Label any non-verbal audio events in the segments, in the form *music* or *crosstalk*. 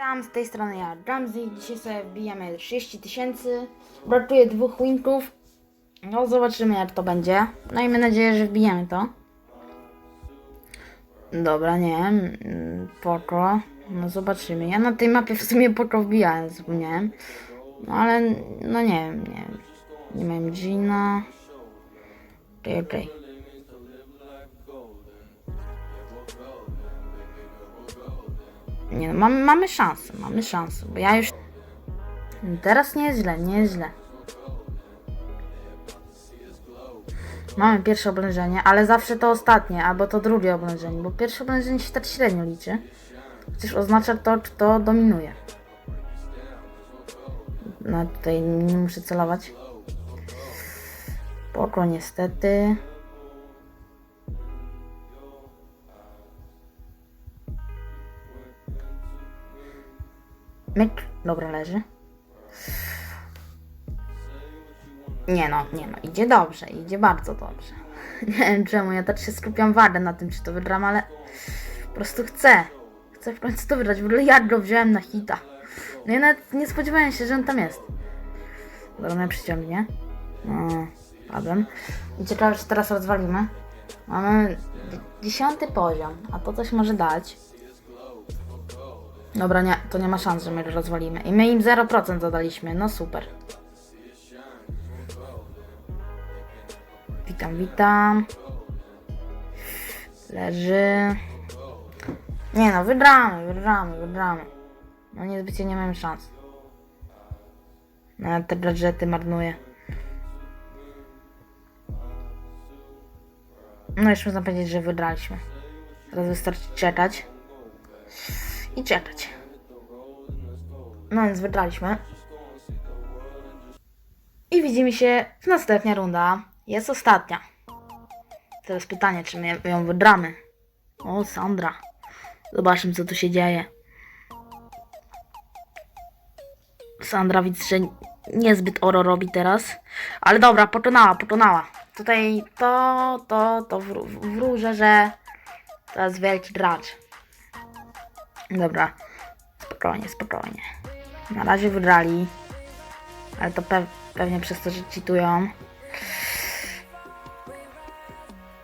Tam z tej strony ja, Ramsey. Dzisiaj sobie wbijamy 30 tysięcy. Brakuje dwóch winków. No zobaczymy jak to będzie. No i mam nadzieję, że wbijemy to. Dobra, nie mm, Poko. No zobaczymy. Ja na tej mapie w sumie poko wbijałem, zapomniałem. No ale, no nie wiem, nie wiem. Nie mam Gina. Okej, okej. Nie no, mamy, mamy szansę, mamy szansę, bo ja już... Teraz nie jest źle, nie jest źle. Mamy pierwsze oblężenie, ale zawsze to ostatnie, albo to drugie oblężenie, bo pierwsze oblężenie się tak średnio liczy. Chociaż oznacza to, czy to dominuje. No tutaj nie muszę celować. Poko niestety. Myk. Dobra, leży. Nie no, nie no, idzie dobrze, idzie bardzo dobrze. *laughs* Nie wiem czemu, ja tak się skupiam wadę na tym, czy to wygram, ale po prostu chcę. Chcę w końcu to wygrać, w ogóle ja go wziąłem na hita. No ja nawet nie spodziewałem się, że on tam jest. Dobra, mnie przyciągnie. No, padłem. I ciekawe, czy teraz rozwalimy. Mamy dziesiąty poziom, a to coś może dać. Dobra, nie, to nie ma szans, że my go rozwalimy. I my im 0% zadaliśmy, no super. Witam, witam. Leży. Nie no, wygramy, wygramy, wygramy. No niezbycie nie mamy szans. Nawet te gadżety marnuję. No już można powiedzieć, że wygraliśmy. Teraz wystarczy czekać. I czekać. No więc wygraliśmy. I widzimy się w następna runda. Jest ostatnia. Teraz pytanie, czy my ją wygramy. O, Sandra. Zobaczmy, co tu się dzieje. Sandra widzę, że niezbyt oro robi teraz. Ale dobra, pokonała, pokonała. Tutaj to, to, to wró- wróżę, że to jest wielki gracz. Dobra, spokojnie, spokojnie. Na razie wygrali. Ale to pe pewnie przez to, że cheatują.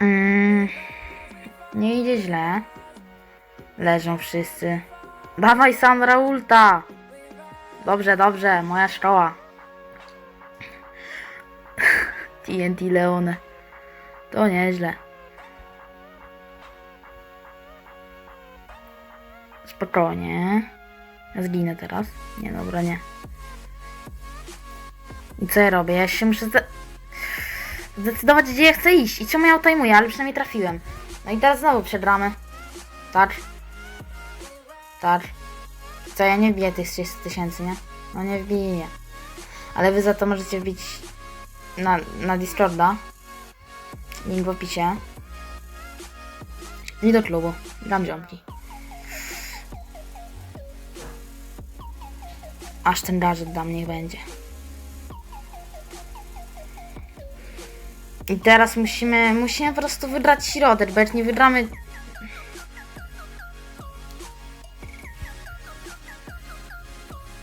Mm, nie idzie źle. Leżą wszyscy. Dawaj Sandra ulta! Dobrze, dobrze, moja szkoła. *laughs* TNT Leone. To nieźle. Spokojnie. Ja zginę teraz. Nie, dobra, nie. I co ja robię? Ja się muszę zde- zdecydować, gdzie ja chcę iść. I czemu ja otajmuję, ale przynajmniej trafiłem. No i teraz znowu przegramy. Tak. Tak. Co, ja nie wbiję tych 30 tysięcy, nie? No nie wbiję. Ale wy za to możecie wbić na, na Discorda. Link w opisie. I do klubu. Dam ziomki. Aż ten gadżet dla mnie będzie. I teraz musimy, musimy po prostu wygrać środek, bo jak nie wygramy...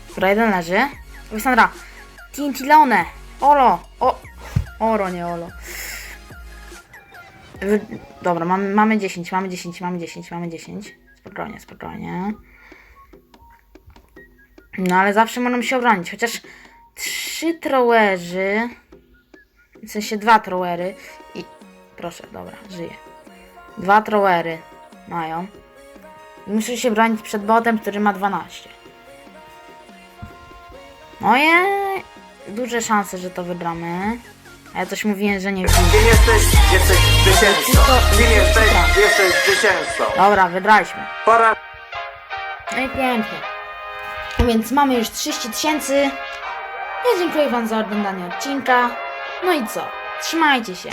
Dobra, jeden leży. Aleksandra, TNT Leone, Olo, o, Oro, nie Olo. Dobra, mamy, mamy 10, mamy 10, mamy 10, mamy 10. Spokojnie, spokojnie. No ale zawsze możemy się obronić, chociaż trzy trowerzy, w sensie dwa trowery i... Proszę, dobra, żyję. Dwa trowery mają. I muszę się bronić przed botem, który ma 12. Ojej, duże szanse, że to wygramy. A ja coś mówiłem, że nie widzę. Kim jesteś? Jesteś zwycięzcą. Kim jesteś? Jesteś zwycięzcą. Dobra, wygraliśmy. Pora No i pięknie. Więc mamy już 30 tysięcy. Ja dziękuję Wam za oglądanie odcinka. No i co? Trzymajcie się.